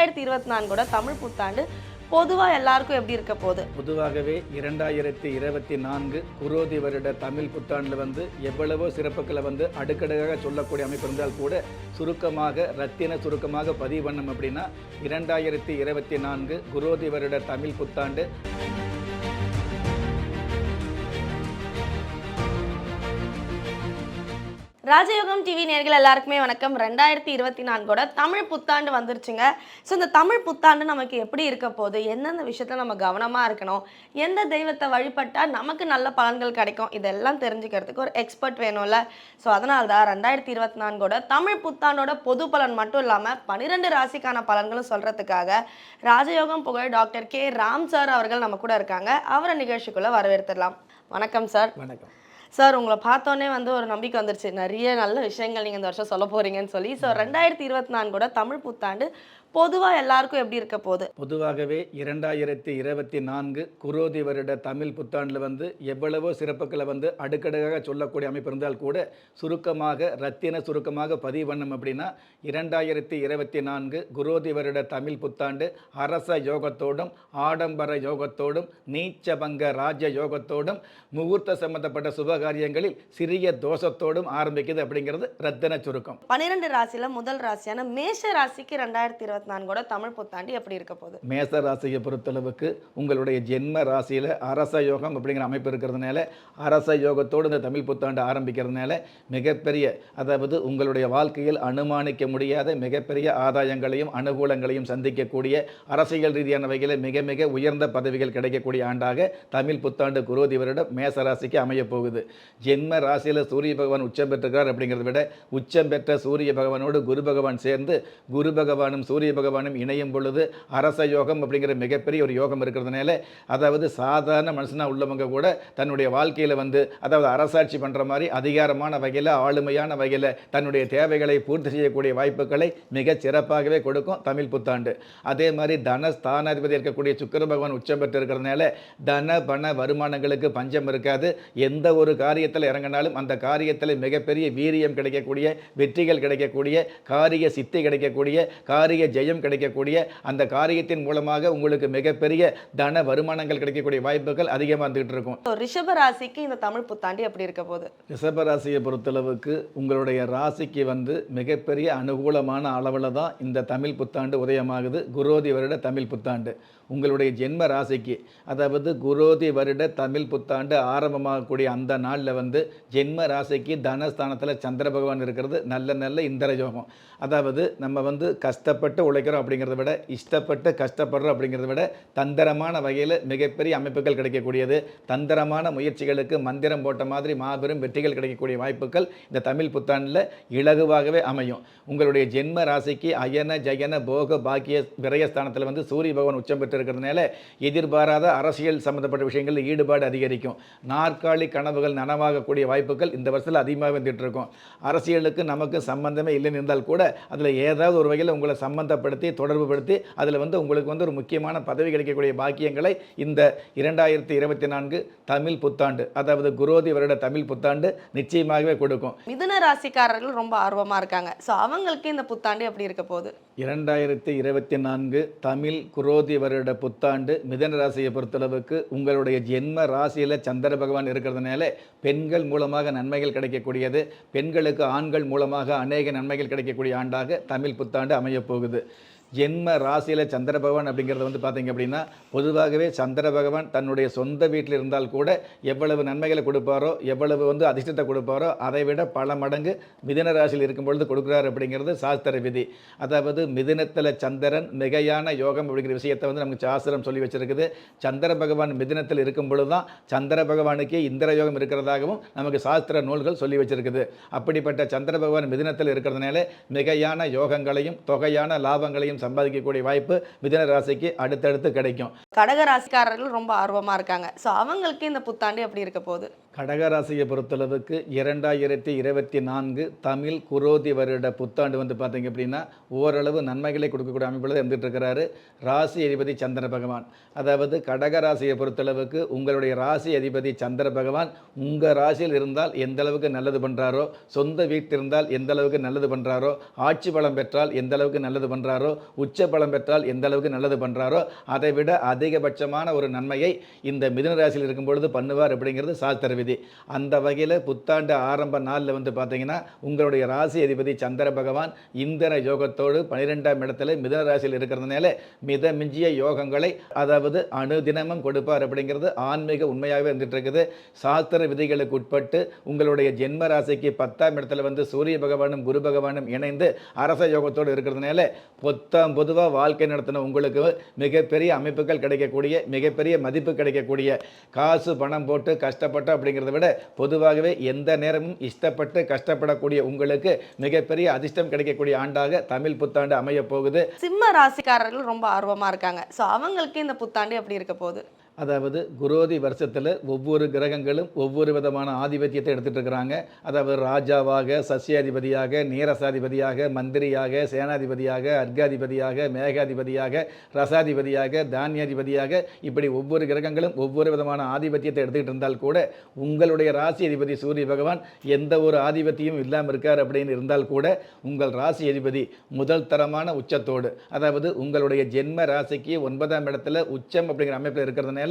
ரெண்டாயிரத்தி இருபத்தி நான்கோட தமிழ் புத்தாண்டு பொதுவாக எல்லாருக்கும் எப்படி இருக்க போகுது? பொதுவாகவே இரண்டாயிரத்தி இருபத்தி நான்கு குரோதி வருட தமிழ் புத்தாண்டில் வந்து எவ்வளவோ சிறப்புகளை வந்து அடுக்கடுக்காக சொல்லக்கூடிய அமைப்பு இருந்தால் கூட சுருக்கமாக ரத்தின சுருக்கமாக பதிவு பண்ணோம் அப்படின்னா இரண்டாயிரத்தி இருபத்தி நான்கு குரோதி வருட தமிழ் புத்தாண்டு. ராஜயோகம் டிவி நேர்கள் எல்லாருக்குமே வணக்கம். ரெண்டாயிரத்தி இருபத்தி நான்கோட தமிழ் புத்தாண்டு வந்துருச்சுங்க. ஸோ இந்த தமிழ் புத்தாண்டு நமக்கு எப்படி இருக்க போகுது? எந்தெந்த விஷயத்தில் நம்ம கவனமாக இருக்கணும்? எந்த தெய்வத்தை வழிபட்டால் நமக்கு நல்ல பலன்கள் கிடைக்கும்? இதெல்லாம் தெரிஞ்சுக்கிறதுக்கு ஒரு எக்ஸ்பர்ட் வேணும்ல. ஸோ அதனால தான் ரெண்டாயிரத்தி இருபத்தி நான்கோட தமிழ் புத்தாண்டோட பொது பலன் மட்டும் இல்லாமல் பன்னிரெண்டு ராசிக்கான பலன்களும் சொல்கிறதுக்காக ராஜயோகம் புகழ் டாக்டர் கே. ராம் சார் அவர்கள் நம்ம கூட இருக்காங்க. அவரை நிகழ்ச்சிக்குள்ளே வரவேற்றுடலாம் வணக்கம் சார். வணக்கம். சார் உங்களை பார்த்தோன்னே வந்து ஒரு நம்பிக்கை வந்துருச்சு. நிறைய நல்ல விஷயங்கள் நீங்கள் இந்த வருஷம் சொல்ல போறீங்கன்னு சொல்லி. ஸோ ரெண்டாயிரத்தி இருபத்தி நான்கோட தமிழ் புத்தாண்டு பொதுவாக எல்லாருக்கும் எப்படி இருக்க போகுது? பொதுவாகவே இரண்டாயிரத்தி இருபத்தி நான்கு குரோதி வருட தமிழ் புத்தாண்டில் வந்து எவ்வளவோ சிறப்புகளை வந்து அடுக்கடுக்காக சொல்லக்கூடிய அமைப்பு இருந்தால் கூட சுருக்கமாக ரத்தின சுருக்கமாக பதிவு பண்ணோம் அப்படின்னா இரண்டாயிரத்தி இருபத்தி நான்கு குரோதி வருட தமிழ் புத்தாண்டு அரச யோகத்தோடும் ஆடம்பர யோகத்தோடும் நீச்சபங்க ராஜ யோகத்தோடும் முகூர்த்த சம்பந்தப்பட்ட சுபகாரியங்களில் சிறிய தோஷத்தோடும் ஆரம்பிக்குது அப்படிங்கிறது ரத்தின சுருக்கம். பன்னிரெண்டு ராசியில முதல் ராசியான மேஷ ராசிக்கு ரெண்டாயிரத்தி இருபத்தி நான்கோட தமிழ் புத்தாண்டு எப்படி இருக்க போகுது? மேச ராசியை பொறுத்தளவுக்கு உங்களுடைய ஜென்ம ராசியில் அரச யோகம் அப்படிங்கிற அமைப்பு இருக்கிறதுனால அரச யோகத்தோடு இந்த தமிழ் புத்தாண்டு ஆரம்பிக்கிறதுனால மிகப்பெரிய அதாவது உங்களுடைய வாழ்க்கையில் அனுமானிக்க முடியாத மிகப்பெரிய ஆதாயங்களையும் அனுகூலங்களையும் சந்திக்கக்கூடிய அரசியல் ரீதியான வகையில் மிக மிக உயர்ந்த பதவிகள் கிடைக்கக்கூடிய ஆண்டாக தமிழ் புத்தாண்டு குரோதி வருடம் மேச ராசிக்கு அமையப் போகுது. ஜென்ம ராசியில் சூரிய பகவான் உச்சம் பெற்றுக்கிறார் அப்படிங்கிறத விட உச்சம் பெற்ற சூரிய பகவானோடு குரு பகவான் சேர்ந்து குரு பகவானும் சூரிய சூரிய பகவானும் இணையும் பொழுது அரச யோகம் அப்படிங்கிற மிகப்பெரிய ஒரு யோகம் இருக்கிறதுனால அதாவது சாதாரண மனுஷனாக உள்ளவங்க கூட தன்னுடைய வாழ்க்கையில் வந்து அதாவது அரசாட்சி பண்ணுற மாதிரி அதிகாரமான வகையில் ஆளுமையான வகையில் தன்னுடைய தேவைகளை பூர்த்தி செய்யக்கூடிய வாய்ப்புகளை மிக சிறப்பாகவே கொடுக்கும் தமிழ் புத்தாண்டு. அதே மாதிரி தன ஸ்தானாதிபதி இருக்கக்கூடிய சுக்கர பகவான் உச்சம் பெற்று இருக்கிறதுனால தன பண வருமானங்களுக்கு பஞ்சம் இருக்காது. எந்த ஒரு காரியத்தில் இறங்கினாலும் அந்த காரியத்தில் மிகப்பெரிய வீரியம் கிடைக்கக்கூடிய வெற்றிகள் கிடைக்கக்கூடிய காரிய சித்தி கிடைக்கக்கூடிய காரிய ஜெய ஜெயம் கிடைக்கக்கூடிய அந்த காரியத்தின் மூலமாக உங்களுக்கு மிகப்பெரிய தன வருமானங்கள் கிடைக்கக்கூடிய வாய்ப்புகள் அதிகமாக வந்துகிட்டு இருக்கும். ரிஷப ராசிக்கு இந்த தமிழ் புத்தாண்டு எப்படி இருக்க போகுது? ரிஷபராசியை பொறுத்தளவுக்கு உங்களுடைய ராசிக்கு வந்து மிகப்பெரிய அனுகூலமான அளவில் தான் இந்த தமிழ் புத்தாண்டு உதயமாகுது. குரோதி வருட தமிழ் புத்தாண்டு. உங்களுடைய ஜென்ம ராசிக்கு அதாவது குரோதி வருட தமிழ் புத்தாண்டு ஆரம்பமாகக்கூடிய அந்த நாளில் வந்து ஜென்ம ராசிக்கு தனஸ்தானத்தில் சந்திர பகவான் இருக்கிறது நல்ல நல்ல இந்திர யோகம் அதாவது நம்ம வந்து கஷ்டப்பட்டு உழைக்கிறோம் அப்படிங்கிறத விட இஷ்டப்பட்டு கஷ்டப்படுறோம் அப்படிங்கிறத விட தந்திரமான வகையில் மிகப்பெரிய அமைப்புகள் கிடைக்கக்கூடியது. தந்திரமான முயற்சிகளுக்கு மந்திரம் போட்ட மாதிரி மாபெரும் வெற்றிகள் கிடைக்கக்கூடிய வாய்ப்புகள் இந்த தமிழ் புத்தாண்டில் இலகுவாகவே அமையும். உங்களுடைய ஜென்ம ராசிக்கு அயன ஜயன போக பாக்கிய விரயஸ்தானத்தில் வந்து சூரிய பகவான் உச்சம் பெற்றிருக்கிறதுனால எதிர்பாராத அரசியல் சம்மந்தப்பட்ட விஷயங்களில் ஈடுபாடு அதிகரிக்கும். நாற்காலி கனவுகள் நனவாகக்கூடிய வாய்ப்புகள் இந்த வருஷத்தில் அதிகமாக வந்துட்டு இருக்கும். அரசியலுக்கு நமக்கு சம்பந்தமே இல்லைன்னு இருந்தால் கூட அதில் ஏதாவது ஒரு வகையில் உங்களை சம்பந்தப்படுத்தி தொடர்புபடுத்தி அதில் வந்து உங்களுக்கு வந்து ஒரு முக்கியமான பதவி கிடைக்கக்கூடிய பாக்கியங்களை இந்த இரண்டாயிரத்தி இருபத்தி நான்கு தமிழ் புத்தாண்டு அதாவது குரோதி வருட தமிழ் புத்தாண்டு நிச்சயமாகவே கொடுக்கும். மிதுன ராசிக்காரர்கள் ரொம்ப ஆர்வமாக இருக்காங்க. ஸோ அவங்களுக்கு இந்த புத்தாண்டு எப்படி இருக்க போகுது? இரண்டாயிரத்தி இருபத்தி நான்கு தமிழ் குரோதி வருட புத்தாண்டு மிதன ராசியை பொறுத்தளவுக்கு உங்களுடைய ஜென்ம ராசியில் சந்திர பகவான் இருக்கிறதுனால பெண்கள் மூலமாக நன்மைகள் கிடைக்கக்கூடியது. பெண்களுக்கு ஆண்கள் மூலமாக அநேக நன்மைகள் கிடைக்கக்கூடிய ஆண்டாக தமிழ் புத்தாண்டு அமையப் போகுது. ஜென்ம ராசியில் சந்திர பகவான் அப்படிங்கிறது வந்து பார்த்தீங்க அப்படின்னா பொதுவாகவே சந்திர பகவான் தன்னுடைய சொந்த வீட்டில் இருந்தால் கூட எவ்வளவு நன்மைகளை கொடுப்பாரோ எவ்வளவு வந்து அதிர்ஷ்டத்தை கொடுப்பாரோ அதை விட பல மடங்கு மிதின ராசியில் இருக்கும் பொழுது கொடுக்குறாரு அப்படிங்கிறது சாஸ்திர விதி. அதாவது மிதினத்தில் சந்திரன் மிகையான யோகம் அப்படிங்கிற விஷயத்தை வந்து நமக்கு சாஸ்திரம் சொல்லி வச்சிருக்குது. சந்திர பகவான் மிதினத்தில் இருக்கும் பொழுது தான் சந்திர பகவானுக்கே இந்திர யோகம் இருக்கிறதாகவும் நமக்கு சாஸ்திர நூல்கள் சொல்லி வச்சிருக்குது. அப்படிப்பட்ட சந்திர பகவான் மிதினத்தில் இருக்கிறதுனால மிகையான யோகங்களையும் தொகையான லாபங்களையும் சம்பாதிக்கக்கூடிய வாய்ப்பு மிதுன ராசிக்கு அடுத்தடுத்து கிடைக்கும். கடக ராசிக்காரர்கள் ரொம்ப ஆர்வமா இருக்காங்க. ஸோ அவங்களுக்கு இந்த புத்தாண்டு எப்படி இருக்க போகுது? கடகராசியை பொறுத்தளவுக்கு இரண்டாயிரத்தி இருபத்தி நான்கு தமிழ் குரோதி வருட புத்தாண்டு வந்து பார்த்தீங்க அப்படின்னா ஓரளவு நன்மைகளை கொடுக்கக்கூடிய அமைப்பில் தான் இருந்துட்டு இருக்கிறாரு. ராசி அதிபதி சந்திர பகவான். அதாவது கடகராசியை பொறுத்தளவுக்கு உங்களுடைய ராசி அதிபதி சந்திர பகவான் உங்கள் ராசியில் இருந்தால் எந்த அளவுக்கு நல்லது பண்ணுறாரோ சொந்த வீட்டில் இருந்தால் எந்த அளவுக்கு நல்லது பண்ணுறாரோ ஆட்சி பலம் பெற்றால் எந்த அளவுக்கு நல்லது பண்ணுறாரோ உச்ச பலம் பெற்றால் எந்த அளவுக்கு நல்லது பண்ணுறாரோ அதை விட அதிகபட்சமான ஒரு நன்மையை இந்த மிதுன ராசியில் இருக்கும் பொழுது பண்ணுவார் அப்படிங்கிறது சாஸ்திர விதி. அந்த வகையில் புத்தாண்டு ஆரம்ப நாளில் வந்து பார்த்தீங்கன்னா உங்களுடைய ராசி அதிபதி சந்திர பகவான் இந்திர யோகத்தோடு பன்னிரெண்டாம் இடத்துல மிதுன ராசியில் இருக்கிறதுனால மித மிஞ்சிய யோகங்களை அதாவது அணுதினமும் கொடுப்பார் அப்படிங்கிறது ஆன்மீக உண்மையாகவே இருந்துட்டு இருக்குது. சாஸ்திர விதிகளுக்கு உட்பட்டு உங்களுடைய ஜென்ம ராசிக்கு பத்தாம் இடத்துல வந்து சூரிய பகவானும் குரு பகவானும் இணைந்து அரச யோகத்தோடு இருக்கிறதுனால பொத்த புத்தகம் பொதுவாக வாழ்க்கை நடத்தின உங்களுக்கு மிகப்பெரிய அமைப்புகள் கிடைக்கக்கூடிய மிகப்பெரிய மதிப்பு கிடைக்கக்கூடிய காசு பணம் போட்டு கஷ்டப்பட்டு அப்படிங்கிறத விட பொதுவாகவே எந்த நேரமும் இஷ்டப்பட்டு கஷ்டப்படக்கூடிய உங்களுக்கு மிகப்பெரிய அதிர்ஷ்டம் கிடைக்கக்கூடிய ஆண்டாக தமிழ் புத்தாண்டு அமைய போகுது. சிம்ம ராசிக்காரர்கள் ரொம்ப ஆர்வமாக இருக்காங்க. ஸோ அவங்களுக்கு இந்த புத்தாண்டு எப்படி இருக்க போகுது? அதாவது குரோதி வருஷத்தில் ஒவ்வொரு கிரகங்களும் ஒவ்வொரு விதமான ஆதிபத்தியத்தை எடுத்துகிட்டு இருக்கிறாங்க அதாவது ராஜாவாக சசியாதிபதியாக நீரசாதிபதியாக மந்திரியாக சேனாதிபதியாக அர்காதிபதியாக மேகாதிபதியாக ரசாதிபதியாக தானியாதிபதியாக இப்படி ஒவ்வொரு கிரகங்களும் ஒவ்வொரு விதமான ஆதிபத்தியத்தை எடுத்துக்கிட்டு இருந்தால் கூட உங்களுடைய ராசி அதிபதி சூரிய பகவான் எந்த ஒரு ஆதிபத்தியம் இல்லாமல் இருக்கார் அப்படின்னு இருந்தால் கூட உங்கள் ராசி அதிபதி முதல் தரமான உச்சத்தோடு அதாவது உங்களுடைய ஜென்ம ராசிக்கு ஒன்பதாம் இடத்துல உச்சம் அப்படிங்கிற அமைப்பில் இருக்கிறதுனால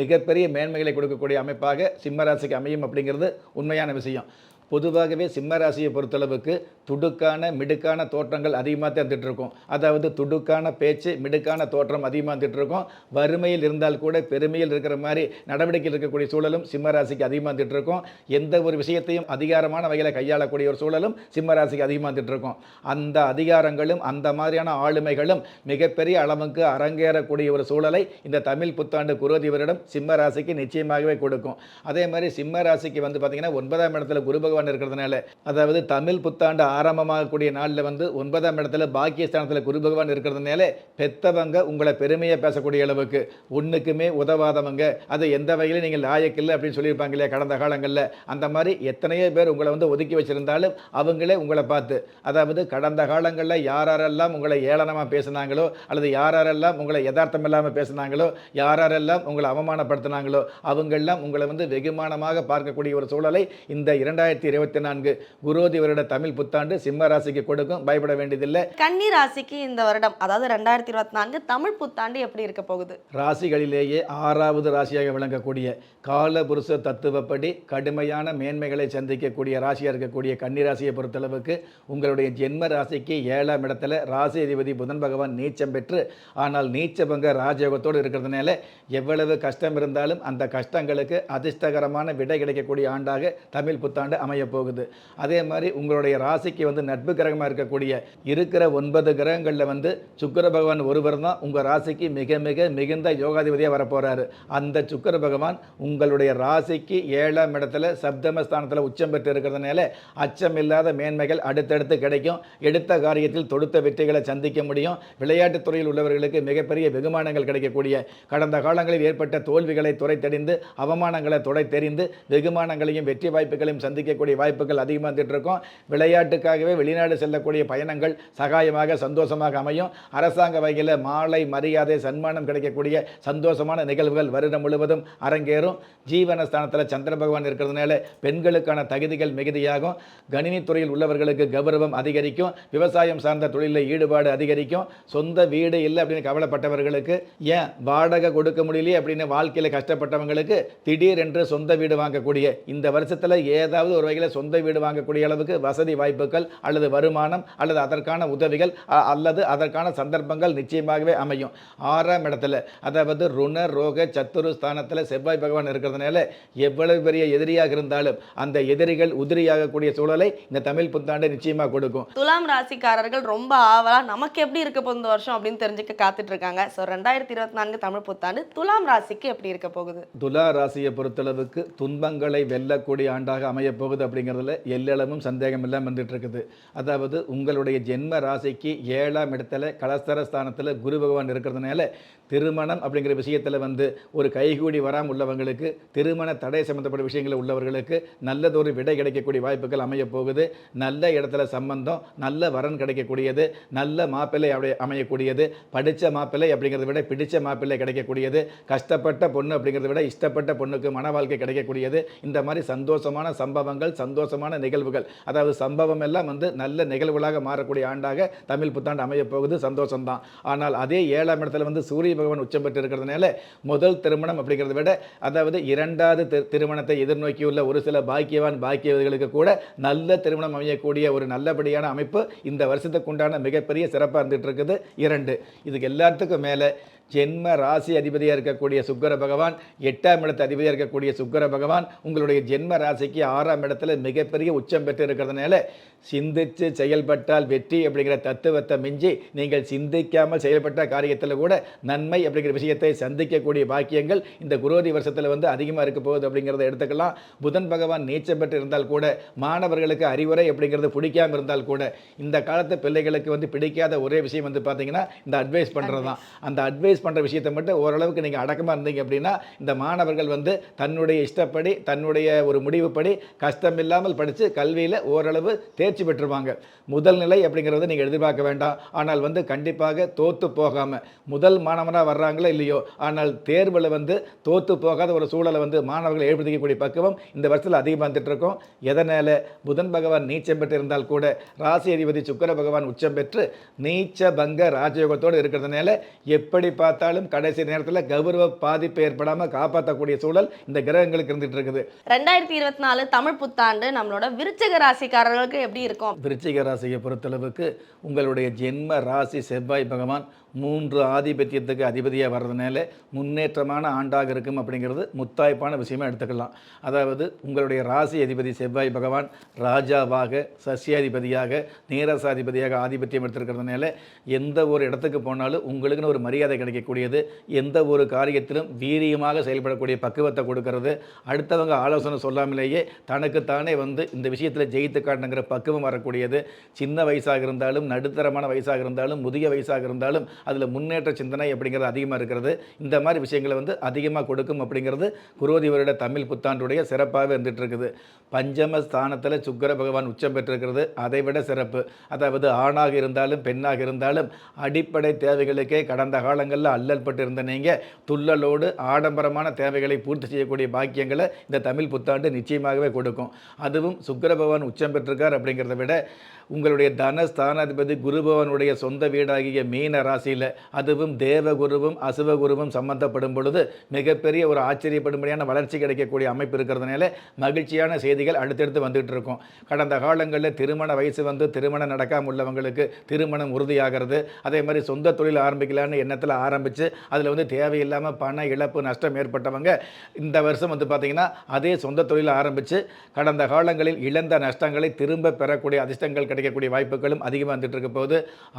மிகப்பெரிய மேன்மைகளை கொடுக்கக்கூடிய அமைப்பாக சிம்மராசிக்கு அமையும் அப்படிங்கிறது உண்மையான விஷயம். பொதுவாகவே சிம்ம ராசியை பொறுத்தளவுக்கு துடுக்கான மிடுக்கான தோற்றங்கள் அதிகமாக தந்துட்டுருக்கும் அதாவது துடுக்கான பேச்சு மிடுக்கான தோற்றம் அதிகமாக வந்துட்டு இருக்கும் வறுமையில் இருந்தால் கூட பெருமையில் இருக்கிற மாதிரி நடவடிக்கையில் இருக்கக்கூடிய சூழலும் சிம்ம ராசிக்கு அதிகமாக வந்துட்டுருக்கும் எந்த ஒரு விஷயத்தையும் அதிகாரமான வகையில் கையாளக்கூடிய ஒரு சூழலும் சிம்ம ராசிக்கு அதிகமாக வந்துட்டுருக்கும் அந்த அதிகாரங்களும் அந்த மாதிரியான ஆளுமைகளும் மிகப்பெரிய அளவுக்கு அரங்கேறக்கூடிய ஒரு சூழலை இந்த தமிழ் புத்தாண்டு குருதிவரிடம் சிம்ம ராசிக்கு நிச்சயமாகவே கொடுக்கும். அதே மாதிரி சிம்ம ராசிக்கு வந்து பார்த்திங்கன்னா ஒன்பதாம் இடத்துல குரு பகவான் இருக்கிறதுனால அதாவது தமிழ் புத்தாண்டு ஆரம்பமாகக்கூடிய நாளில் வந்து ஒன்பதாம் இடத்துல பாக்கியஸ்தானத்தில் குரு பகவான் இருக்கிறதுனால பெத்தவங்க உங்களை பெருமையை பேசக்கூடிய அளவுக்கு ஒன்றுக்குமே உதவாதவங்க. அது எந்த வகையிலும் நீங்கள் லாயக்கில்லை அப்படின்னு சொல்லியிருப்பாங்க இல்லையா கடந்த காலங்களில். அந்த மாதிரி எத்தனையோ பேர் உங்களை வந்து ஒதுக்கி வச்சிருந்தாலும் அவங்களே உங்களை பார்த்து அதாவது கடந்த காலங்களில் யாரெல்லாம் உங்களை ஏளனமாக பேசுனாங்களோ அல்லது யாரெல்லாம் உங்களை யதார்த்தம் இல்லாமல் பேசுனாங்களோ யாரெல்லாம் உங்களை அவமானப்படுத்தினாங்களோ அவங்கெல்லாம் உங்களை வந்து வெகுமானமாக பார்க்கக்கூடிய ஒரு சூழலை இந்த இரண்டாயிரத்தி இருபத்தி நான்கு குரோதி வருட தமிழ் புத்தாண்டு சிம்ம ராசிக்கு கொடுக்கும். பயப்பட வேண்டியதில்லை. கன்னி ராசிக்கு இந்த வருடம் அதாவது ரெண்டாயிரத்தி இருபத்தி நான்கு தமிழ் புத்தாண்டு எப்படி இருக்க போகுது? ராசிகளிலேயே ஆறாவது ராசியாக விளங்கக்கூடிய காலபுருஷ தத்துவப்படி கடுமையான மேன்மைகளை சந்திக்கக்கூடிய ராசியாக இருக்கக்கூடிய கன்னி ராசியை பொறுத்தளவுக்கு உங்களுடைய ஜென்ம ராசிக்கு ஏழாம் இடத்துல ராசி அதிபதி புதன் பகவான் நீச்சம் பெற்று ஆனால் நீச்சபங்க ராஜயோகத்தோடு இருக்கிறதுனால எவ்வளவு கஷ்டம் இருந்தாலும் அந்த கஷ்டங்களுக்கு அதிர்ஷ்டகரமான விடை கிடைக்கக்கூடிய ஆண்டாக தமிழ் புத்தாண்டு அமைய போகுது. அதே மாதிரி உங்களுடைய ராசிக்கு வந்து நட்பு கிரகமாக இருக்கக்கூடிய இருக்கிற ஒன்பது கிரகங்களில் வந்து சுக்கர பகவான் ஒருவர் தான் உங்கள் ராசிக்கு மிக மிக மிகுந்த யோகாதிபதியாக வரப்போகிறாரு அந்த சுக்கர பகவான் உங்களுடைய ராசிக்கு ஏழாம் இடத்துல சப்தமஸ்தானத்தில் உச்சம் பெற்று இருக்கிறதுனால அச்சம் இல்லாத மேன்மைகள் அடுத்தடுத்து கிடைக்கும். எடுத்த காரியத்தில் தொடுத்த வெற்றிகளை சந்திக்க முடியும். விளையாட்டுத் துறையில் உள்ளவர்களுக்கு மிகப்பெரிய வெகுமானங்கள் கிடைக்கக்கூடிய கடந்த காலங்களில் ஏற்பட்ட தோல்விகளை துறை தெரிந்து அவமானங்களை துறை தெரிந்து வெகுமானங்களையும் வெற்றி வாய்ப்புகளையும் சந்திக்க கிடைக்கக்கூடிய வாய்ப்புகள் அதிகமாக இருக்கும். விளையாட்டுக்காகவே வெளிநாடு செல்லக்கூடிய பயணங்கள் சகாயமாக சந்தோஷமாக அமையும். அரசாங்க வகையில் மாலை மரியாதை சன்மானம் கிடைக்கக்கூடிய சந்தோஷமான நிகழ்வுகள் வருடம் முழுவதும் அரங்கேறும். ஜீவனஸ்தானத்தில் சந்திர பகவான் இருக்கிறதுனால பெண்களுக்கான தகுதிகள் மிகுதியாகும். கணினித்துறையில் உள்ளவர்களுக்கு கௌரவம் அதிகரிக்கும். விவசாயம் சார்ந்த தொழிலில் ஈடுபாடு அதிகரிக்கும். சொந்த வீடு இல்லை அப்படின்னு கவலைப்பட்டவர்களுக்கு ஏன் வாடகை கொடுக்க முடியலையே அப்படின்னு வாழ்க்கையில் கஷ்டப்பட்டவங்களுக்கு திடீரென்று சொந்த வீடு வாங்கக்கூடிய இந்த வருஷத்தில் ஏதாவது ஒரு வகையில் சொந்த வீடு வாங்கக்கூடிய அளவுக்கு வசதி வாய்ப்புகள் அல்லது வருமானம் அல்லது அதற்கான உதவிகள் அல்லது அதற்கான சந்தர்ப்பங்கள் நிச்சயமாகவே அமையும். ஆறாம் இடத்துல அதாவது ருண ரோக சத்துரு ஸ்தானத்தில் செவ்வாய் பகவான் இருக்கிறதுனால எவ்வளவு பெரிய எதிரியாக இருந்தாலும் அந்த எதிரிகள் உதிரியாகக்கூடிய சூழலை இந்த தமிழ் புத்தாண்டு நிச்சயமாக கொடுக்கும். துலாம் ராசிக்காரர்கள் ரொம்ப ஆவலா நமக்கு எப்படி இருக்க போகுது வருஷம் அப்படின்னு தெரிஞ்சுக்க காத்துட்டு இருக்காங்க ஸோ ரெண்டாயிரத்தி இருபத்தி நான்கு தமிழ் புத்தாண்டு துலாம் ராசிக்கு எப்படி இருக்க போகுது? துலா ராசியை பொறுத்தளவுக்கு துன்பங்களை வெல்லக்கூடிய ஆண்டாக அமையப் போகுது. போகுது அப்படிங்கிறதுல எல்லளவும் சந்தேகம் இல்லாமல் வந்துட்டு இருக்குது அதாவது உங்களுடைய ஜென்ம ராசிக்கு ஏழாம் இடத்துல கலஸ்தர ஸ்தானத்தில் குரு பகவான் இருக்கிறதுனால திருமணம் அப்படிங்கிற விஷயத்தில் வந்து ஒரு கைகூடி வராமல் உள்ளவங்களுக்கு திருமண தடை சம்மந்தப்பட்ட விஷயங்களில் உள்ளவர்களுக்கு நல்லதொரு விடை கிடைக்கக்கூடிய வாய்ப்புகள் அமையப்போகுது நல்ல இடத்துல சம்பந்தம் நல்ல வரன் கிடைக்கக்கூடியது நல்ல மாப்பிள்ளை அப்படி அமையக்கூடியது படித்த மாப்பிள்ளை அப்படிங்கிறத விட பிடித்த மாப்பிள்ளை கிடைக்கக்கூடியது கஷ்டப்பட்ட பொண்ணு அப்படிங்கிறத விட இஷ்டப்பட்ட பொண்ணுக்கு மன வாழ்க்கை கிடைக்கக்கூடியது. இந்த மாதிரி சந்தோஷமான சம்பவங்கள் சந்தோஷமான நிகழ்வுகள் அதாவது சம்பவம் எல்லாம் வந்து நல்ல நிகழ்வுகளாக மாறக்கூடிய ஆண்டாக தமிழ் புத்தாண்டு அமையப்போகுது சந்தோஷம்தான். ஆனால் அதே ஏழாம் இடத்துல வந்து சூரிய பகவான் உச்சம் பெற்று இருக்கிறதுனால முதல் திருமணம் அப்படிங்கிறத விட அதாவது இரண்டாவது திருமணத்தை எதிர்நோக்கியுள்ள ஒரு சில பாக்கியவான் பாக்கியவர்களுக்கு கூட நல்ல திருமணம் அமையக்கூடிய ஒரு நல்லபடியான அமைப்பு இந்த வருஷத்துக்கு உண்டான மிகப்பெரிய சிறப்பாக இருந்துட்டு இருக்குது. இரண்டு இதுக்கு எல்லாத்துக்கும் மேலே ஜென்ம ராசி அதிபதியாக இருக்கக்கூடிய சுக்கிர பகவான் எட்டாம் இடத்து அதிபதியாக இருக்கக்கூடிய சுக்கிர பகவான் உங்களுடைய ஜென்ம ராசிக்கு ஆறாம் இடத்துல மிகப்பெரிய உச்சம் பெற்று இருக்கிறதுனால சிந்தித்து செயல்பட்டால் வெற்றி அப்படிங்கிற தத்துவத்தை மிஞ்சி நீங்கள் சிந்திக்காமல் செயல்பட்ட காரியத்தில் கூட நன்மை அப்படிங்கிற விஷயத்தை சந்திக்கக்கூடிய பாக்கியங்கள் இந்த குரோதி வருஷத்தில் வந்து அதிகமாக இருக்க போகுது அப்படிங்கிறத எடுத்துக்கலாம். புதன் பகவான் நீச்சம் பெற்று இருந்தால் கூட மாணவர்களுக்கு அறிவுரை அப்படிங்கிறது பிடிக்காம இருந்தால் கூட இந்த காலத்து பிள்ளைகளுக்கு வந்து பிடிக்காத ஒரே விஷயம் வந்து பார்த்தீங்கன்னா இந்த அட்வைஸ் பண்ணுறது தான் அந்த அட்வைஸ் பண்ணுற விஷயத்தை மட்டும் ஓரளவுக்கு நீங்கள் அடக்கமாக இருந்தீங்க அப்படின்னா இந்த மாணவர்கள் வந்து தன்னுடைய இஷ்டப்படி தன்னுடைய ஒரு முடிவுப்படி கஷ்டம் இல்லாமல் படித்து கல்வியில் ஓரளவு தேர்ச்சி பெற்றுருவாங்க. முதல் நிலை அப்படிங்கிறத நீங்கள் எதிர்பார்க்க வேண்டாம். ஆனால் வந்து கண்டிப்பாக தோற்று போகாமல் முதல் மாணவனாக வர்றாங்களோ இல்லையோ ஆனால் தேர்வில் வந்து தோற்று போகாத ஒரு சூழலை வந்து மாணவர்கள் ஏற்படுத்திக்கக்கூடிய பக்குவம் இந்த வருஷத்தில் அதிகமாக வந்துட்டுருக்கோம் எதனால்? புதன் பகவான் நீச்சம் பெற்று இருந்தால் கூட ராசி அதிபதி சுக்கிர பகவான் உச்சம் பெற்று நீச்ச பங்க ராஜயோகத்தோடு இருக்கிறதுனால எப்படி பார்த்தாலும் கடைசி நேரத்தில் கௌரவ பாதிப்பு ஏற்படாமல் காப்பாற்றக்கூடிய சூழல் இந்த கிரகங்களுக்கு இருந்துட்டு இருக்குது. ரெண்டாயிரத்தி இருபத்தி நாலு தமிழ் புத்தாண்டு நம்மளோட விருச்சக ராசிக்காரர்களுக்கு எப்படி இருக்கும்? விருச்சிக ராசியை பொறுத்தளவுக்கு உங்களுடைய ஜென்ம ராசி செவ்வாய் பகவான் மூன்று ஆதிபத்தியத்துக்கு அதிபதியாக வர்றதுனால முன்னேற்றமான ஆண்டாக இருக்கும் அப்படிங்கிறது முத்தாய்ப்பான விஷயமா எடுத்துக்கலாம். அதாவது உங்களுடைய ராசி அதிபதி செவ்வாய் பகவான் ராஜாவாக சசியாதிபதியாக நீரசாதிபதியாக ஆதிபத்தியம் எடுத்திருக்கிறதுனால எந்த ஒரு இடத்துக்கு போனாலும் உங்களுக்குன்னு ஒரு மரியாதை கிடைக்கக்கூடியது. எந்த ஒரு காரியத்திலும் வீரியமாக செயல்படக்கூடிய பக்குவத்தை கொடுக்கறது. அடுத்தவங்க ஆலோசனை சொல்லாமலேயே தனக்குத்தானே வந்து இந்த விஷயத்தில் ஜெயித்து காட்டணுங்கிற பக்குவம் வரக்கூடியது. சின்ன வயசாக இருந்தாலும் நடுத்தரமான வயசாக இருந்தாலும் முதிய வயசாக இருந்தாலும் அதில் முன்னேற்ற சிந்தனை அப்படிங்கிறது அதிகமாக இருக்கிறது. இந்த மாதிரி விஷயங்களை வந்து அதிகமாக கொடுக்கும் அப்படிங்கிறது குரோதி வருட தமிழ் புத்தாண்டுடைய சிறப்பாகவே இருந்துட்டு இருக்குது. பஞ்சம ஸ்தானத்தில் சுக்கர பகவான் உச்சம் பெற்றிருக்கிறது. அதை விட சிறப்பு. அதாவது ஆணாக இருந்தாலும் பெண்ணாக இருந்தாலும் அடிப்படை தேவைகளுக்கே கடந்த காலங்களில் அல்லல் பட்டு இருந்த நீங்கள் துள்ளலோடு ஆடம்பரமான தேவைகளை பூர்த்தி செய்யக்கூடிய பாக்கியங்களை இந்த தமிழ் புத்தாண்டு நிச்சயமாகவே கொடுக்கும். அதுவும் சுக்கர பகவான் உச்சம் பெற்றிருக்கார் அப்படிங்கிறத விட உங்களுடைய தன ஸ்தானாதிபதி சொந்த வீடாகிய மீன ராசியில் அதுவும் தேவகுருவும் அசுவகுருவும் சம்பந்தப்படும் பொழுது மிகப்பெரிய ஒரு ஆச்சரியப்படும்படியான வளர்ச்சி கிடைக்கக்கூடிய அமைப்பு இருக்கிறதுனால மகிழ்ச்சியான செய்திகள் அடுத்தடுத்து வந்துகிட்டு இருக்கும். கடந்த காலங்களில் திருமண வயசு வந்து திருமணம் நடக்காம உள்ளவங்களுக்கு திருமணம் உறுதியாகிறது. அதே மாதிரி சொந்த தொழில் ஆரம்பிக்கலான்னு எண்ணத்தில் ஆரம்பித்து அதில் வந்து தேவையில்லாமல் பண இழப்பு நஷ்டம் ஏற்பட்டவங்க இந்த வருஷம் வந்து பார்த்திங்கன்னா அதே சொந்த தொழில் ஆரம்பித்து கடந்த காலங்களில் இழந்த நஷ்டங்களை திரும்ப பெறக்கூடிய அதிர்ஷ்டங்கள் கிடைக்கக்கூடிய வாய்ப்புகளும் அதிகமாக வந்துட்டு இருக்க போது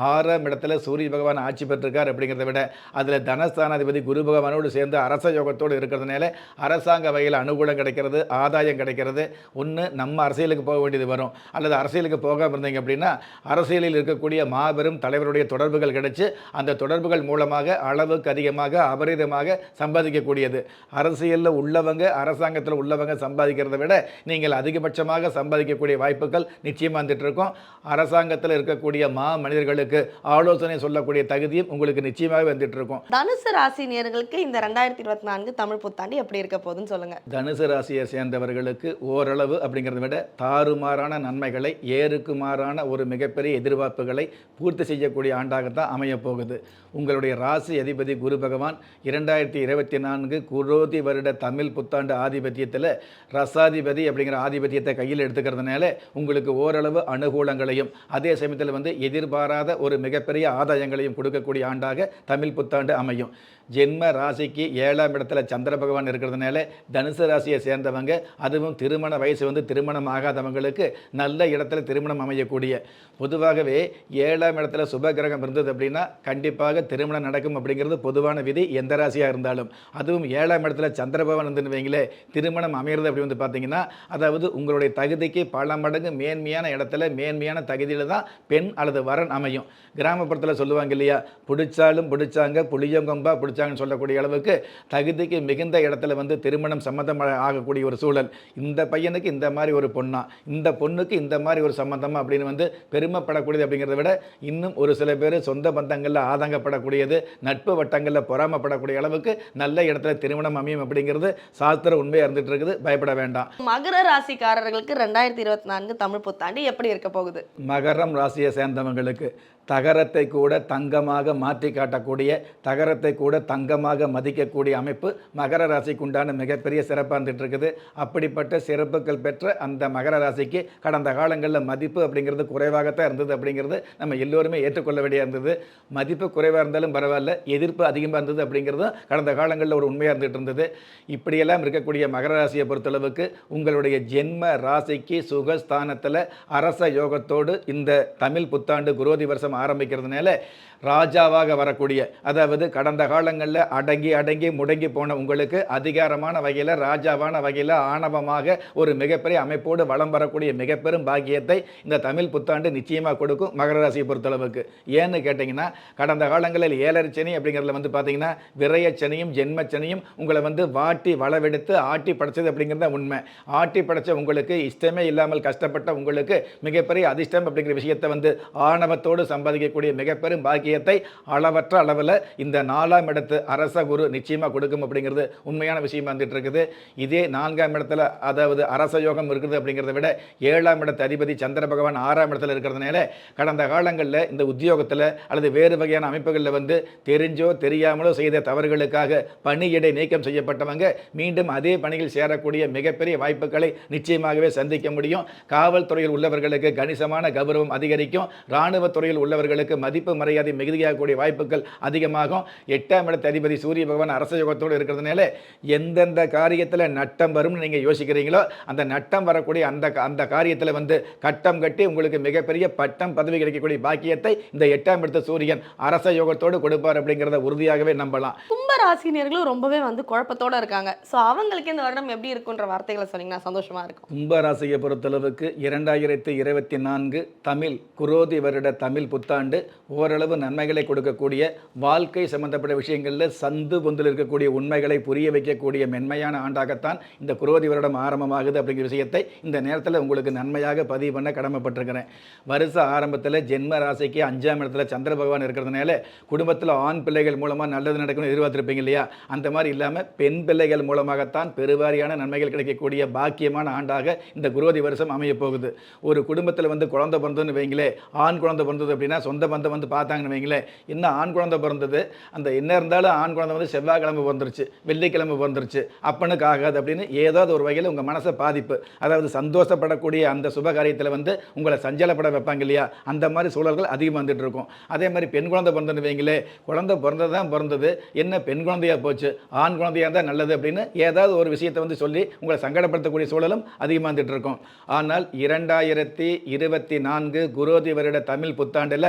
ஆறாம் இடத்துல சூரிய பகவான் ஆட்சி பெற்றிருக்கார் அப்படிங்கிறத விட அதில் தனஸ்தானாதிபதி குரு பகவானோடு சேர்ந்து அரச யோகத்தோடு இருக்கிறதுனால அரசாங்க வகையில் அனுகூலம் கிடைக்கிறது ஆதாயம் கிடைக்கிறது. ஒன்று நம்ம அரசியலுக்கு போக வேண்டியது வரும். அல்லது அரசியலுக்கு போகாமல் இருந்தீங்க அப்படின்னா அரசியலில் இருக்கக்கூடிய மாபெரும் தலைவருடைய தொடர்புகள் கிடைச்சி அந்த தொடர்புகள் மூலமாக அளவுக்கு அதிகமாக அபரீதமாக சம்பாதிக்கக்கூடியது. அரசியலில் உள்ளவங்க அரசாங்கத்தில் உள்ளவங்க சம்பாதிக்கிறதை விட நீங்கள் அதிகபட்சமாக சம்பாதிக்கக்கூடிய வாய்ப்புகள் நிச்சயமாக வந்துட்டு இருக்கும். அரசாங்கத்தில் இருக்கக்கூடிய மா மனிதர்களுக்கு ஆலோசனை சொல்லக்கூடிய தகுதியும் உங்களுக்கு நிச்சயமாக வந்துட்டு இருக்கும் தனுசு ராசி நேயர்களுக்கு இந்த ரெண்டாயிரத்தி இருபத்தி நான்கு தமிழ் புத்தாண்டு எப்படி இருக்க போகுதுன்னு சொல்லுங்க. தனுசு ராசியை சேர்ந்தவர்களுக்கு ஓரளவு அப்படிங்கிறத விட தாறுமாறான நன்மைகளை ஏறுக்குமாறான ஒரு மிகப்பெரிய எதிர்பார்ப்புகளை பூர்த்தி செய்யக்கூடிய ஆண்டாகத்தான் அமையப் போகுது. உங்களுடைய ராசி அதிபதி குரு பகவான் இரண்டாயிரத்தி இருபத்தி நான்கு குரோதி வருட தமிழ் புத்தாண்டு ஆதிபத்தியத்தில் ரசாதிபதி அப்படிங்கிற ஆதிபத்தியத்தை கையில் எடுத்துக்கிறதுனால உங்களுக்கு ஓரளவு அனுகூல அனுகூலங்களையும் அதே சமயத்தில் வந்து எதிர்பாராத ஒரு மிகப்பெரிய ஆதாயங்களையும் கொடுக்கக்கூடிய ஆண்டாக தமிழ் புத்தாண்டு அமையும். ஜென்ம ராசிக்கு ஏழாம் இடத்துல சந்திர பகவான் இருக்கிறதுனால தனுசு ராசியை சேர்ந்தவங்க அதுவும் திருமண வயசு வந்து திருமணம் ஆகாதவங்களுக்கு நல்ல இடத்துல திருமணம் அமையக்கூடிய. பொதுவாகவே ஏழாம் இடத்துல சுப கிரகம் இருந்தது அப்படின்னா கண்டிப்பாக திருமணம் நடக்கும் அப்படிங்கிறது பொதுவான விதி எந்த ராசியாக இருந்தாலும். அதுவும் ஏழாம் இடத்துல சந்திர பகவான் இருந்துன்னு வைங்களே திருமணம் அமையிறது அப்படி வந்து பார்த்தீங்கன்னா அதாவது உங்களுடைய தகுதிக்கு பல மடங்கு மேன்மையான இடத்துல மேன்மையான தகுதியில் தான் பெண் அல்லது வரன் அமையும். கிராமப்புறத்தில் சொல்லுவாங்க இல்லையா பிடிச்சாலும் பிடிச்சாங்க புளியங்கொம்பா பிடிச்சாங்கன்னு சொல்லக்கூடிய அளவுக்கு தகுதிக்கு மிகுந்த இடத்துல வந்து திருமணம் சம்மந்தம் ஆகக்கூடிய ஒரு சூழல். இந்த பையனுக்கு இந்த மாதிரி ஒரு பொண்ணா இந்த பொண்ணுக்கு இந்த மாதிரி ஒரு சம்மந்தமா அப்படின்னு வந்து பெருமைப்படக்கூடியது அப்படிங்கிறத விட இன்னும் ஒரு சில பேர் சொந்த பந்தங்களில் ஆதங்கப்படக்கூடியது நட்பு வட்டங்களில் பொறாமப்படக்கூடிய அளவுக்கு நல்ல இடத்துல திருமணம் அமையும் அப்படிங்கிறது சாஸ்திர உண்மையாக இருந்துட்டு இருக்குது. பயப்பட வேண்டாம். மகர ராசிக்காரர்களுக்கு ரெண்டாயிரத்தி இருபத்தி நான்கு தமிழ் புத்தாண்டு எப்படி இருக்க போகுது? மகரம் ராசியை சேர்ந்தவங்களுக்கு தகரத்தை கூட தங்கமாக மாற்றி காட்டக்கூடிய தகரத்தை கூட தங்கமாக மதிக்கக்கூடிய அமைப்பு மகர ராசிக்கு உண்டான மிகப்பெரிய சிறப்பாக இருந்துட்டு இருக்குது அப்படிப்பட்ட சிறப்புகள் பெற்ற அந்த மகர ராசிக்கு கடந்த காலங்களில் மதிப்பு அப்படிங்கிறது குறைவாகத்தான் இருந்தது அப்படிங்கிறது நம்ம எல்லோருமே ஏற்றுக்கொள்ள வேண்டிய இருந்தது. மதிப்பு குறைவாக இருந்தாலும் பரவாயில்ல எதிர்ப்பு அதிகமாக இருந்தது அப்படிங்கிறது கடந்த காலங்களில் ஒரு உண்மையாக இருந்துகிட்டு இருந்தது இப்படியெல்லாம் இருக்கக்கூடிய மகர ராசியை பொறுத்தளவுக்கு உங்களுடைய ஜென்ம ராசிக்கு சுகஸ்தானத்தில் அரச யோகத்தோடு இந்த தமிழ் புத்தாண்டு குரோதி வருஷம் ஆரம்பிக்கிறதுனால ராஜாவாக வரக்கூடிய அதாவது கடந்த காலங்களில் அடங்கி அடங்கி முடங்கி போன உங்களுக்கு அதிகாரமான வகையில் ராஜாவான வகையில் ஆணவமாக ஒரு மிகப்பெரிய அமைப்போடு வளம் வரக்கூடிய மிகப்பெரும் பாக்கியத்தை இந்த தமிழ் புத்தாண்டு நிச்சயமாக கொடுக்கும் மகர ராசியை பொறுத்தளவுக்கு. ஏன்னு கேட்டிங்கன்னா கடந்த காலங்களில் ஏழரிச்சனி அப்படிங்கிறதுல வந்து பார்த்தீங்கன்னா விரயச்சனியும் ஜென்மச்சனியும் உங்களை வந்து வாட்டி வளவெடுத்து ஆட்டி படைச்சது அப்படிங்கிறது தான் உண்மை. ஆட்டி படைச்ச உங்களுக்கு இஷ்டமே இல்லாமல் கஷ்டப்பட்ட உங்களுக்கு மிகப்பெரிய அதிர்ஷ்டம் அப்படிங்கிற விஷயத்தை வந்து ஆணவத்தோடு சம்பாதிக்கக்கூடிய பெரும் பாக்கியத்தை அளவற்ற அளவில் இந்த நாலாம் இடத்து அரச குரு நிச்சயமாக கொடுக்கும் அப்படிங்கிறது உண்மையான விஷயமா வந்துட்டு இருக்குது. இதே நான்காம் இடத்துல அதாவது அரச யோகம் இருக்குது அப்படிங்கிறத விட ஏழாம் இடத்து அதிபதி சந்திர பகவான் ஆறாம் இடத்துல இருக்கிறதுனால கடந்த காலங்களில் இந்த உத்தியோகத்தில் அல்லது வேறு வகையான அமைப்புகளில் வந்து தெரிஞ்சோ தெரியாமலோ செய்த தவறுகளுக்காக பணியிடை நீக்கம் செய்யப்பட்டவங்க மீண்டும் அதே பணியில் சேரக்கூடிய மிகப்பெரிய வாய்ப்புகளை நிச்சயமாகவே சந்திக்க முடியும். காவல்துறையில் உள்ளவர்களுக்கு கணிசமான கௌரவம் அதிகரிக்கும். இராணுவத்துறையில் துறையில் உள்ளவர்களுக்கு மதிப்பு மரியாதை மிகுதியாகக்கூடிய வாய்ப்புகள் அதிகமாகும். எட்டாம் இடத்து அதிபதி சூரிய பகவான் அரச யோகத்தோடு இருக்கிறதுனால எந்தெந்த காரியத்தில் நட்டம் வரும்னு நீங்கள் யோசிக்கிறீங்களோ அந்த நட்டம் வரக்கூடிய அந்த அந்த காரியத்தில் வந்து கட்டம் கட்டி உங்களுக்கு மிகப்பெரிய பட்டம் பதவி கிடைக்கக்கூடிய பாக்கியத்தை இந்த எட்டாம் இடத்து சூரியன் அரச யோகத்தோடு கொடுப்பார் அப்படிங்கிறத உறுதியாகவே நம்பலாம். கும்ப ராசினியர்களும் ரொம்பவே வந்து குழப்பத்தோட இருக்காங்க. ஸோ அவங்களுக்கு இந்த வருடம் எப்படி இருக்குன்ற வார்த்தைகளை சொன்னீங்கன்னா சந்தோஷமா இருக்கும். கும்பராசியை பொறுத்தளவுக்கு இரண்டாயிரத்தி இருபத்தி நான்கு தமிழ் குரோதி வருட தமிழ் புத்தாண்டு ஓரளவு நன்மைகளை கொடுக்கக்கூடிய வாழ்க்கை சம்பந்தப்பட்ட விஷயங்களில் சந்து பொந்தில் இருக்கக்கூடிய உண்மைகளை புரிய வைக்கக்கூடிய மென்மையான ஆண்டாகத்தான் இந்த குரோதி வருடம் ஆரம்பமாகுது அப்படிங்கிற விஷயத்தை இந்த நேரத்தில் உங்களுக்கு நன்மையாக பதிவு பண்ண கடமைப்பட்டிருக்கிறேன். வருஷ ஆரம்பத்தில் ஜென்ம ராசிக்கு அஞ்சாம் இடத்துல சந்திர பகவான் இருக்கிறதுனால குடும்பத்தில் ஆண் பிள்ளைகள் மூலமாக நல்லது நடக்கணும்னு எதிர்பார்த்துருப்பீங்க இல்லையா? அந்த மாதிரி இல்லாமல் பெண் பிள்ளைகள் மூலமாகத்தான் பெருவாரியான நன்மைகள் கிடைக்கக்கூடிய பாக்கியமான ஆண்டாக இந்த குரோதி வருஷம் அமைய போகுது ஒரு குடும்பத்தில் வந்து குழந்தை பிறந்ததுன்னு வைங்களே ஆண் குழந்தை பிறந்தது அப்படின்னா சொந்த பந்தம் வந்து பார்த்தாங்கன்னு வைங்களேன் என்ன ஆண் குழந்தை பிறந்தது. அந்த என்ன இருந்தாலும் ஆண் குழந்தை வந்து செவ்வாய்க்கிழமை பிறந்துருச்சு வெள்ளிக்கிழமை பிறந்துருச்சு அப்பனுக்கு ஆகாது அப்படின்னு ஏதாவது ஒரு வகையில் உங்கள் மனசை பாதிப்பு. அதாவது சந்தோஷப்படக்கூடிய அந்த சுப காரியத்தில் வந்து உங்களை சஞ்சலப்பட வைப்பாங்க இல்லையா? அந்த மாதிரி சூழல்கள் அதிகமாக வந்துட்டு இருக்கும். அதே மாதிரி பெண் குழந்தை பிறந்ததுன்னு வைங்களே குழந்தை பிறந்தது தான் பிறந்தது. என்ன பெண் குழந்தையா போச்சு? ஆண் குழந்தையா தான் நல்லது அப்படின்னு ஏதாவது ஒரு விஷயத்தை வந்து சொல்லி உங்களை சங்கடப்படுத்தக்கூடிய சூழலும் அதிகமாக வந்துட்டு இருக்கும். ஆனால் இரண்டாயிரத்தி இருபத்தி நான்கு குரோதி வருட தமிழ் புத்தாண்டில்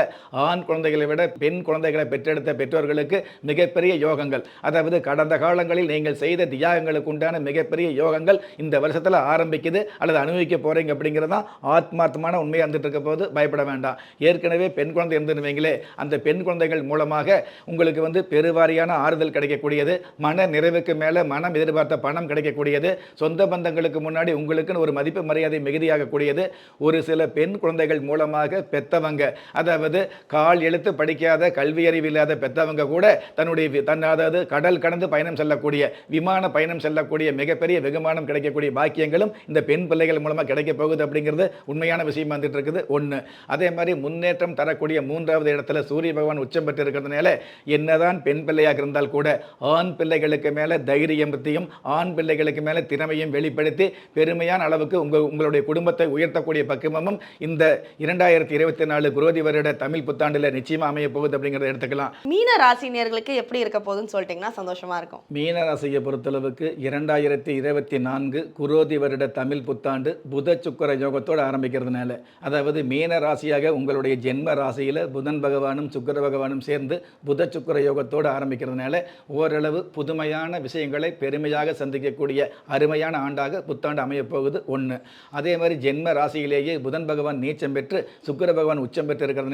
ஆண் குழந்தைகளை விட பெண் குழந்தைகளை பெற்றெடுத்த பெற்றோர்களுக்கு மிகப்பெரிய யோகங்கள். அதாவது கடந்த காலங்களில் நீங்கள் செய்த தியாகங்களுக்கு உண்டான மிகப்பெரிய யோகங்கள் இந்த வருஷத்தில் ஆரம்பிக்குது. அல்லது அனுபவிக்க போகிறீங்க அப்படிங்கிறது தான் ஆத்மார்த்தமான உண்மையாக இருந்துட்டு இருக்க போது பயப்பட வேண்டாம். ஏற்கனவே பெண் குழந்தை இருந்துருவீங்களே அந்த பெண் குழந்தைகள் மூலமாக உங்களுக்கு வந்து பெருவாரியான ஆறுதல் கிடைக்கக்கூடியது மன நிறைவுக்கு மேலே மனம் எதிர்பார்த்த பணம் கிடைக்கக்கூடியது சொந்த பந்தங்களுக்கு முன்னாடி உங்களுக்குன்னு ஒரு மதிப்பு மரியாதை மிகுதியாகக்கூடியது. ஒரு சில பெண் குழந்தைகள் மூலமாக பெத்தவங்க அதாவது அதாவது கால் எழுத்து படிக்காத கல்வி அறிவு இல்லாத பெற்றவங்க கூட தன்னுடைய தன் அதாவது கடல் கடந்து பயணம் செல்லக்கூடிய விமான பயணம் செல்லக்கூடிய மிகப்பெரிய வெகுமானம் கிடைக்கக்கூடிய பாக்கியங்களும் இந்த பெண் பிள்ளைகள் மூலமாக கிடைக்க போகுது அப்படிங்கிறது உண்மையான விஷயம் வந்துட்டு இருக்குது ஒன்று அதே மாதிரி முன்னேற்றம் தரக்கூடிய மூன்றாவது இடத்துல சூரிய பகவான் உச்சம் பெற்று இருக்கிறதுனால என்னதான் பெண் பிள்ளையாக இருந்தால் கூட ஆண் பிள்ளைகளுக்கு மேலே தைரியத்தையும் ஆண் பிள்ளைகளுக்கு மேலே திறமையும் வெளிப்படுத்தி பெருமையான அளவுக்கு உங்கள் உங்களுடைய குடும்பத்தை உயர்த்தக்கூடிய பக்குவமும் இந்த இரண்டாயிரத்தி இருபத்தி நாலு குரோதி வருட தமிழ் புத்தாண்டில் நிச்சயமாக அமைய போகுது அப்படிங்கிறத எடுத்துக்கலாம். மீன ராசினியர்களுக்கு எப்படி இருக்க போகுதுன்னு சொல்லிட்டீங்கன்னா சந்தோஷமா இருக்கும். மீனராசியை பொறுத்தளவுக்கு இரண்டாயிரத்தி இருபத்தி நான்கு குரோதி வருட தமிழ் புத்தாண்டு புத சுக்கர யோகத்தோடு ஆரம்பிக்கிறதுனால அதாவது மீன ராசியாக உங்களுடைய ஜென்ம ராசியில் புதன் பகவானும் சுக்கிர பகவானும் சேர்ந்து புத சுக்கர யோகத்தோடு ஆரம்பிக்கிறதுனால ஓரளவு புதுமையான விஷயங்களை பெருமையாக சந்திக்கக்கூடிய அருமையான ஆண்டாக புத்தாண்டு அமையப் போகுது ஒன்று அதே மாதிரி ஜென்ம ராசியிலேயே புதன் பகவான் நீச்சம் பெற்று சுக்கிர பகவான் உச்சம் பெற்று இருக்கிறதுனால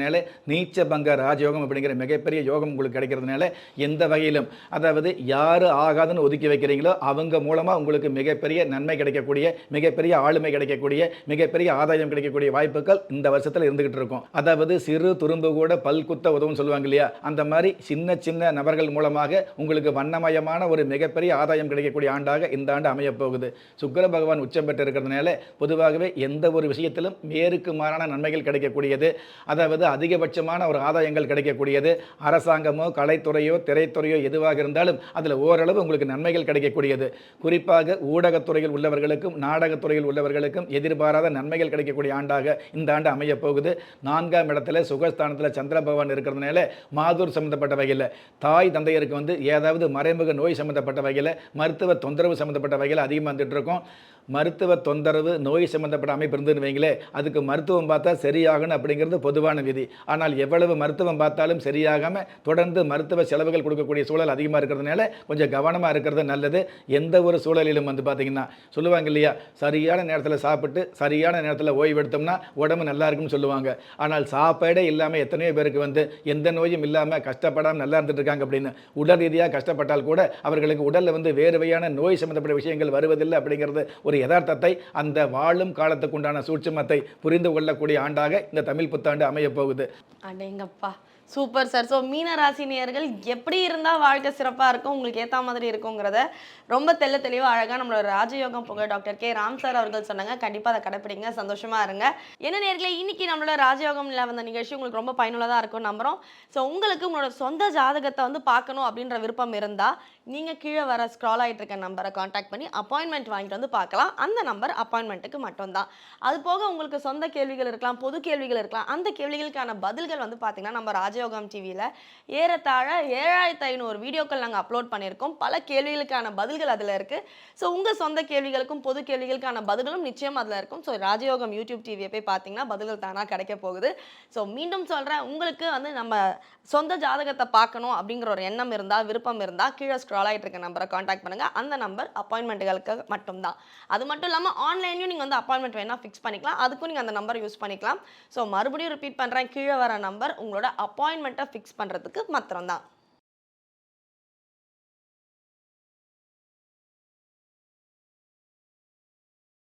நீச்ச பங்க ராஜயோகம் அப்படிங்கிற மிகப்பெரிய யோகம் உங்களுக்கு கிடைக்கிறதுனால எந்த வகையிலும் அதாவது யார் ஆகாதுன்னு ஒதுக்கி வைக்கிறீங்களோ அவங்க மூலமாக உங்களுக்கு மிகப்பெரிய நன்மை கிடைக்கக்கூடிய மிகப்பெரிய ஆளுமை கிடைக்கக்கூடிய மிகப்பெரிய ஆதாயம் கிடைக்கக்கூடிய வாய்ப்புகள் இந்த வருஷத்தில் இருந்துகிட்டு இருக்கும். அதாவது சிறு துரும்பு கூட பல் குத்த உதவும் சொல்லுவாங்க இல்லையா? அந்த மாதிரி சின்ன சின்ன நபர்கள் மூலமாக உங்களுக்கு வண்ணமயமான ஒரு மிகப்பெரிய ஆதாயம் கிடைக்கக்கூடிய ஆண்டாக இந்த ஆண்டு அமையப் போகுது. பகவான் உச்சம் பெற்று இருக்கிறதுனால பொதுவாகவே எந்த ஒரு விஷயத்திலும் மேருக்கு மாறான நன்மைகள் கிடைக்கக்கூடியது. அதாவது அதிகபட்சமான ஒரு ஆதாயங்கள் கிடைக்கக்கூடியது. அரசாங்கமோ கலைத்துறையோ திரைத்துறையோ எதுவாக இருந்தாலும் அதில் ஓரளவு உங்களுக்கு நன்மைகள் கிடைக்கக்கூடியது. குறிப்பாக ஊடகத்துறையில் உள்ளவர்களுக்கும் நாடகத்துறையில் உள்ளவர்களுக்கும் எதிர்பாராத நன்மைகள் கிடைக்கக்கூடிய ஆண்டாக இந்த ஆண்டு அமையப்போகுது நான்காம் இடத்துல சுகஸ்தானத்தில் சந்திர பகவான் இருக்கிறதுனால மாதூர் சம்மந்தப்பட்ட வகையில் தாய் தந்தையருக்கு வந்து ஏதாவது மறைமுக நோய் சம்மந்தப்பட்ட வகையில் மருத்துவ தொந்தரவு சம்மந்தப்பட்ட வகையில் அதிகமாக வந்துட்டு இருக்கோம். மருத்துவ தொந்தரவு நோய் சம்மந்தப்பட்ட அமைப்பு இருந்துன்னு வைங்களே அதுக்கு மருத்துவம் பார்த்தா சரியாகணும் அப்படிங்கிறது பொதுவான விதி. ஆனால் எவ்வளவு மருத்துவம் பார்த்தாலும் சரியாகாமல் தொடர்ந்து மருத்துவ செலவுகள் கொடுக்கக்கூடிய சூழல் அதிகமாக இருக்கிறதுனால கொஞ்சம் கவனமாக இருக்கிறது நல்லது. எந்த ஒரு சூழலிலும் வந்து பார்த்தீங்கன்னா சொல்லுவாங்க இல்லையா சரியான நேரத்தில் சாப்பிட்டு சரியான நேரத்தில் ஓய்வு எடுத்தோம்னா உடம்பு நல்லா இருக்கும்னு சொல்லுவாங்க. ஆனால் சாப்பாடே இல்லாமல் எத்தனையோ பேருக்கு வந்து எந்த நோயும் இல்லாமல் கஷ்டப்படாமல் நல்லா இருந்துட்டு இருக்காங்க அப்படின்னு உடல் ரீதியாக கஷ்டப்பட்டால் கூட அவர்களுக்கு உடலில் வந்து வேறுவையான நோய் சம்மந்தப்பட்ட விஷயங்கள் வருவதில்லை அப்படிங்கிறது ஒரு யதார்த்தத்தை அந்த வாழும் காலத்துக்கு உண்டான சூட்சுமத்தை புரிந்து கொள்ளக்கூடிய ஆண்டாக இந்த தமிழ் புத்தாண்டு அமையப் போகுது அடேங்கப்பா. Super sir. ஸோ மீன ராசினியர்கள் எப்படி இருந்தால் வாழ்க்கை சிறப்பாக இருக்கும் உங்களுக்கு ஏற்ற மாதிரி இருக்குங்கிறத ரொம்ப தெல்ல தெளிவாக அழகாக நம்மளோட ராஜயோகம் புகழ் டாக்டர் கே. ராம் சார் அவர்கள் சொன்னாங்க. கண்டிப்பாக அதை கடைப்பிடிங்க. சந்தோஷமாக இருங்க. என்ன நேர்களை இன்னைக்கு நம்மளோட ராஜயோகம்ல வந்த நிகழ்ச்சி உங்களுக்கு ரொம்ப பயனுள்ளதாக இருக்கும் நம்புகிறோம் ஸோ உங்களுக்கு உங்களோட சொந்த ஜாதகத்தை வந்து பார்க்கணும் அப்படின்ற விருப்பம் இருந்தால் நீங்கள் கீழே வர ஸ்க்ரால் ஆகிட்டு இருக்க நம்பரை காண்டாக்ட் பண்ணி அப்பாயின்மெண்ட் வாங்கிட்டு வந்து பார்க்கலாம். அந்த நம்பர் அப்பாயின்மெண்ட்டுக்கு மட்டும்தான். அது போக உங்களுக்கு சொந்த கேள்விகள் இருக்கலாம் பொது கேள்விகள் இருக்கலாம். அந்த கேள்விகளுக்கான பதில்கள் வந்து பார்த்தீங்கன்னா நம்ம ராஜ ராஜயோகம் டிவியில் ஏறத்தாழ ஏழாயிரத்து ஐநூறு வீடியோக்கள் நாங்கள் அப்லோட் பண்ணியிருக்கோம். பல கேள்விகளுக்கான பதில்கள் அதில் இருக்குது ஸோ உங்கள் சொந்த கேள்விகளுக்கும் பொது கேள்விகளுக்கான பதில்களும் நிச்சயம் அதில் இருக்கும். ஸோ ராஜயோகம் யூடியூப் டிவியை போய் பார்த்தீங்கன்னா பதில்கள் தானாக கிடைக்க போகுது. ஸோ மீண்டும் சொல்கிறேன் உங்களுக்கு வந்து நம்ம சொந்த ஜாதகத்தை பார்க்கணும் அப்படிங்கிற ஒரு எண்ணம் இருந்தால் விருப்பம் இருந்தால் கீழே ஸ்க்ரால் ஆகிட்டு இருக்க நம்பரை காண்டாக்ட் பண்ணுங்கள் அந்த நம்பர் அப்பாயின்மெண்ட்டுகளுக்கு மட்டும்தான். அது மட்டும் இல்லாமல் ஆன்லைன்லையும் நீங்கள் வந்து அப்பாயின்மெண்ட் வேணால் ஃபிக்ஸ் பண்ணிக்கலாம். அதுக்கும் நீங்கள் அந்த நம்பர் யூஸ் பண்ணிக்கலாம். ஸோ மறுபடியும் ரிப்பீட் பண்ணுறேன் கீழே வர நம்பர் உங்களோட அப்பாயின்மெண்ட்டை ஃபிக்ஸ் பண்ணுறதுக்கு மாத்திரம்தான்.